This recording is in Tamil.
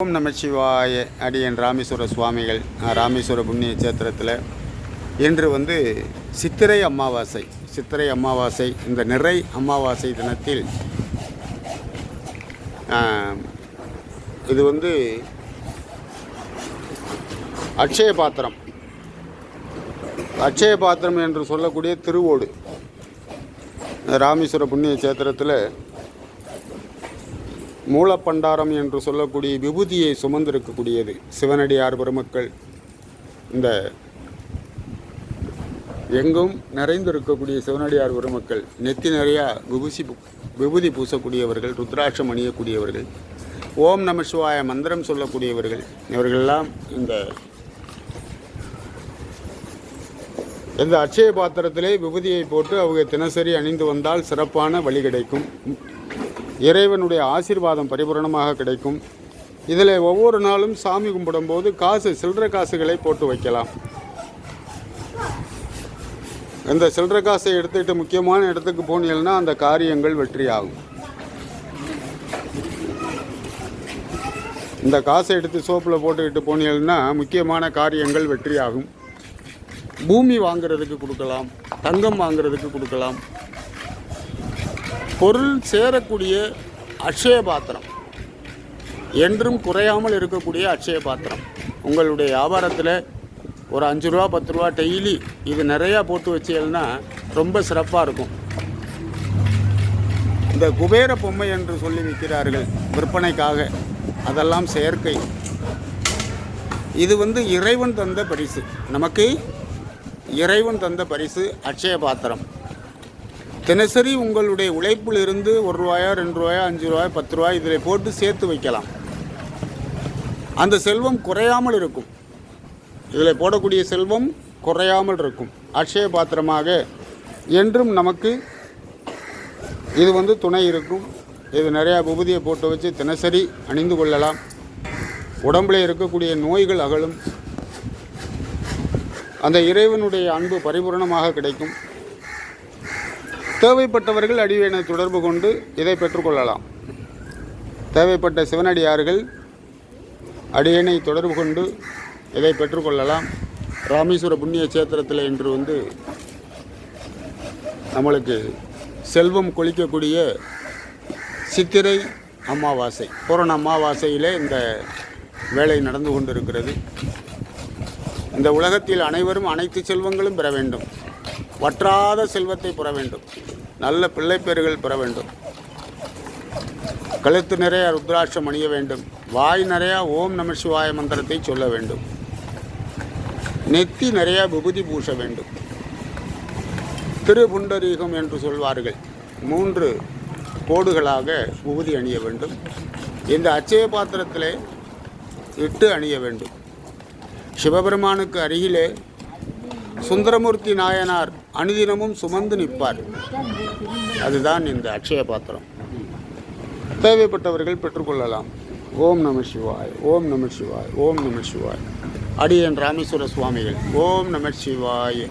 ஓம் நமச்சிவாய அடியன் ராமேஸ்வர சுவாமிகள் ராமேஸ்வர புண்ணிய சேத்திரத்தில் இன்று வந்து சித்திரை அமாவாசை சித்திரை அமாவாசை இந்த நிறை அமாவாசை தினத்தில் இது வந்து அட்சய பாத்திரம். அட்சய பாத்திரம் என்று சொல்லக்கூடிய திருவோடு ராமேஸ்வர புண்ணிய சேத்திரத்தில் மூலப்பண்டாரம் என்று சொல்லக்கூடிய விபூதியை சுமந்திருக்கக்கூடியது சிவனடியார் பெருமக்கள். இந்த எங்கும் நிறைந்திருக்கக்கூடிய சிவனடியார் பெருமக்கள் நெத்தி நிறையா விபூசி பூ- விபூதி பூசக்கூடியவர்கள் ருத்ராட்சம் அணியக்கூடியவர்கள் ஓம் நம சிவாய மந்திரம் சொல்லக்கூடியவர்கள் இவர்களெல்லாம் இந்த இந்த அட்சய பாத்திரத்திலே விபூதியை போட்டு அவங்க தினசரி அணிந்து வந்தால் சிறப்பான வழி கிடைக்கும். இறைவனுடைய ஆசீர்வாதம் பரிபூரணமாக கிடைக்கும். இதில் ஒவ்வொரு நாளும் சாமி கும்பிடும்போது காசு சில்லற காசுகளை போட்டு வைக்கலாம். இந்த சில்லற காசை எடுத்துக்கிட்டு முக்கியமான இடத்துக்கு போனீங்கன்னா அந்த காரியங்கள் வெற்றியாகும். இந்த காசை எடுத்து சோப்பில் போட்டுக்கிட்டு போனீங்கன்னா முக்கியமான காரியங்கள் வெற்றியாகும். பூமி வாங்குறதுக்கு கொடுக்கலாம் தங்கம் வாங்குறதுக்கு கொடுக்கலாம். பொருள் சேரக்கூடிய அக்ஷய பாத்திரம் என்றும் குறையாமல் இருக்கக்கூடிய அக்ஷய பாத்திரம் உங்களுடைய வியாபாரத்தில் ஒரு அஞ்சு ரூபா பத்து ரூபா டெய்லி இது நிறையா போட்டு வச்சீங்கன்னா ரொம்ப சிறப்பாக இருக்கும். இந்த குபேர பொம்மை என்று சொல்லி விற்கிறார்கள் விற்பனைக்காக. அதெல்லாம் செயற்கை. இது வந்து இறைவன் தந்த பரிசு. நமக்கு இறைவன் தந்த பரிசு அட்சய பாத்திரம் தினசரி உங்களுடைய உழைப்பில் இருந்து ஒரு ரூபாயா ரெண்டு ரூபாயா அஞ்சு ரூபாய் பத்து ரூபாய் இதில் போட்டு சேர்த்து வைக்கலாம். அந்த செல்வம் குறையாமல் இருக்கும். இதில் போடக்கூடிய செல்வம் குறையாமல் இருக்கும். அக்ஷய பாத்திரமாக என்றும் நமக்கு இது வந்து துணை இருக்கும். இது நிறையா விபூதியை போட்டு வச்சு தினசரி அணிந்து கொள்ளலாம். உடம்பில் இருக்கக்கூடிய நோய்கள் அகலும். அந்த இறைவனுடைய அன்பு பரிபூரணமாக கிடைக்கும். தேவைப்பட்டவர்கள் அடிவேனை தொடர்பு கொண்டு இதை பெற்றுக்கொள்ளலாம் தேவைப்பட்ட சிவனடியார்கள் அடியனை தொடர்பு கொண்டு இதை பெற்றுக்கொள்ளலாம் ராமேஸ்வர புண்ணிய சேத்திரத்தில் இன்று வந்து நம்மளுக்கு செல்வம் கொளிக்கக்கூடிய சித்திரை அமாவாசை பூரண அமாவாசையிலே இந்த வேலை நடந்து கொண்டிருக்கிறது. இந்த உலகத்தில் அனைவரும் அனைத்து செல்வங்களும் பெற வேண்டும். வற்றாத செல்வத்தை பெற வேண்டும். நல்ல பிள்ளைப்பேறுகள் பெற வேண்டும். கழுத்து நிறைய ருத்ராட்சம் அணிய வேண்டும். வாய் நிறையா ஓம் நம சிவாய மந்திரத்தை சொல்ல வேண்டும். நெத்தி நிறைய விபூதி பூச வேண்டும். திருபுண்டரீகம் என்று சொல்வார்கள். மூன்று கோடுகளாக விபூதி அணிய வேண்டும். இந்த அச்சய பாத்திரத்திலே இட்டு அணிய வேண்டும். சிவபெருமானுக்கு அருகிலே சுந்தரமூர்த்தி நாயனார் அனுதினமும் சுமந்து நிற்பார். அதுதான் இந்த அக்ஷய பாத்திரம். தேவைப்பட்டவர்கள் பெற்றுக்கொள்ளலாம். ஓம் நம சிவாய் ஓம் நம சிவாய் ஓம் நம சிவாய். அடியன் ராமேஸ்வர சுவாமிகள் ஓம் நம சிவாய்.